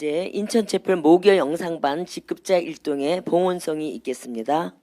이제 인천체플 모교 영상반 직급자 일동의 봉원성이 있겠습니다.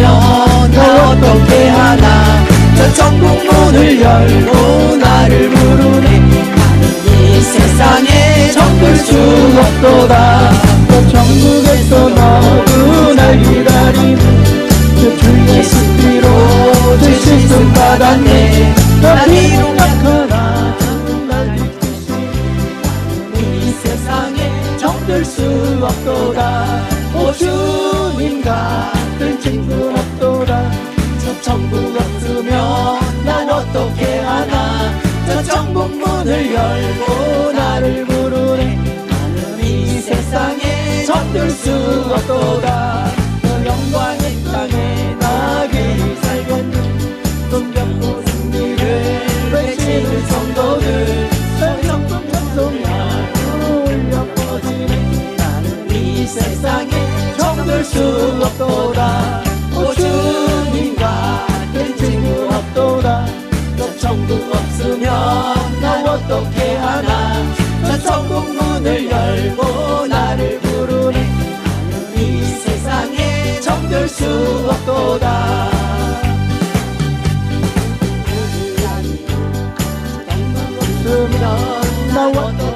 나 어떻게 하나? 저 천국 문을 열고 나를 부르네. 나는 이 세상에 정들 수 없도다. 저 천국에서 너무 날 기다리는 저 예수 피로 제 실수 받았네. 나 비록 약하나 날 지키시 나는 이 세상에 정들 수 없도다. 오 주님 같 열고 나를 부르네. 나는 이 세상에 정들 수 없도다. 저 영광의 땅에 나기 살겠네. 손잡고 승리를 외치는 성도들. 성령 성소리야 울려 퍼지네. 나는 이 세상에 정들 수 없도다 정들 수 없도다. 없으면 나 어떻게